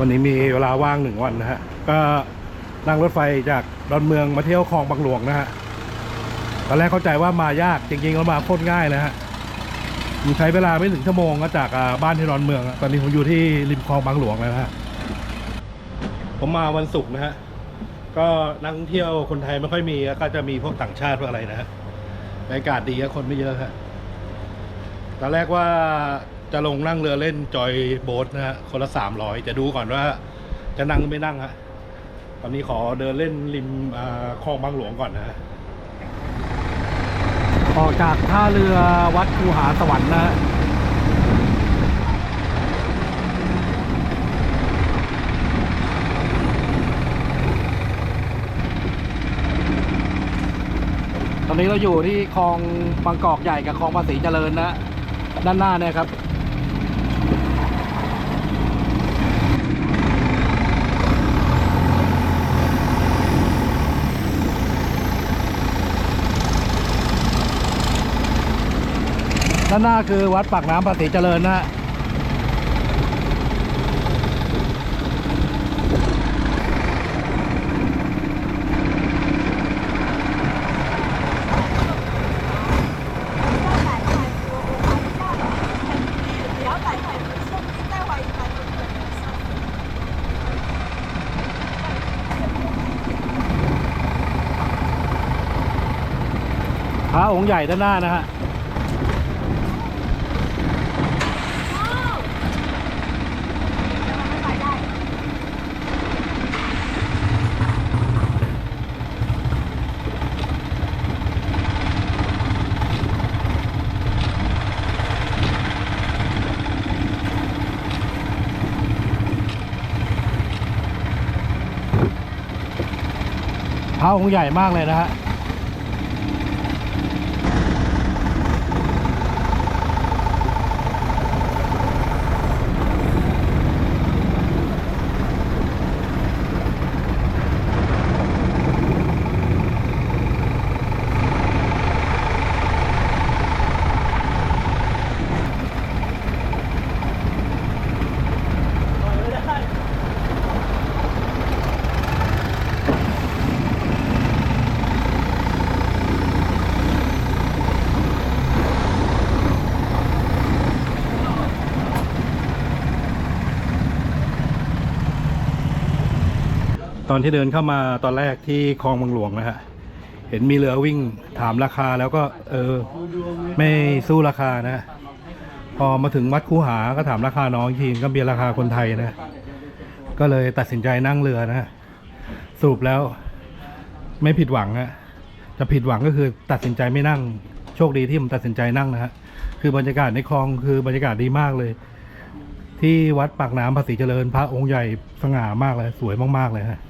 วันนี้มีเวลาว่างหนึ่งวันนะฮะ ก็นั่งรถไฟจากดอนเมืองมาเที่ยวคลองบางหลวงนะฮะ ตอนแรกเข้าใจว่ามายากจริงๆแล้วมาโคตรง่ายเลยฮะผมใช้เวลาไม่ถึงชั่วโมงก็จากบ้านที่ดอนเมือง ตอนนี้ผมอยู่ที่ริมคลองบางหลวงแล้วนะฮะ ผมมาวันศุกร์นะฮะ ก็นักท่องเที่ยวคนไทยไม่ค่อยมีก็จะมีพวกต่างชาติพวกอะไรนะฮะบรรยากาศดีคนไม่เยอะฮะตอนแรกว่า จะลงนั่งเรือเล่นจอยโบ๊ทนะฮะคนละสามร้อยจะดูก่อนว่า จะนั่งไม่นั่งฮะตอนนี้ขอเดินเล่นริมอ่าคลองบางหลวงก่อนนะฮะออกจากท่าเรือวัดคูหาสวรรค์นะฮะตอนนี้เราอยู่ที่คลองบางกอกใหญ่กับคลองภาษีเจริญนะ ด้านหน้าเนี่ยครับ ด้านหน้าคือวัดปากน้ำภาษีเจริญนะฮะพระองค์ใหญ่ด้านหน้านะฮะ ช้าของใหญ่มากเลยนะฮะ ตอนที่เดินเข้ามาตอนแรกที่คลองบางหลวงนะฮะเห็นมีเรือวิ่งถามราคาแล้วก็เออไม่สู้ราคานะฮะพอมาถึงวัดคูหาก็ถามราคาน้องอีกทีก็เป็นราคาคนไทยนะ ก็เลยตัดสินใจนั่งเรือนะฮะสรุปแล้วไม่ผิดหวังฮะจะผิดหวังก็คือตัดสินใจไม่นั่ง โชคดีที่ผมตัดสินใจนั่งนะฮะคือบรรยากาศในคลองคือบรรยากาศดีมากเลย ที่วัดปากน้ำภาษีเจริญพระองค์ใหญ่สง่ามากเลย สวยมากๆเลยฮะ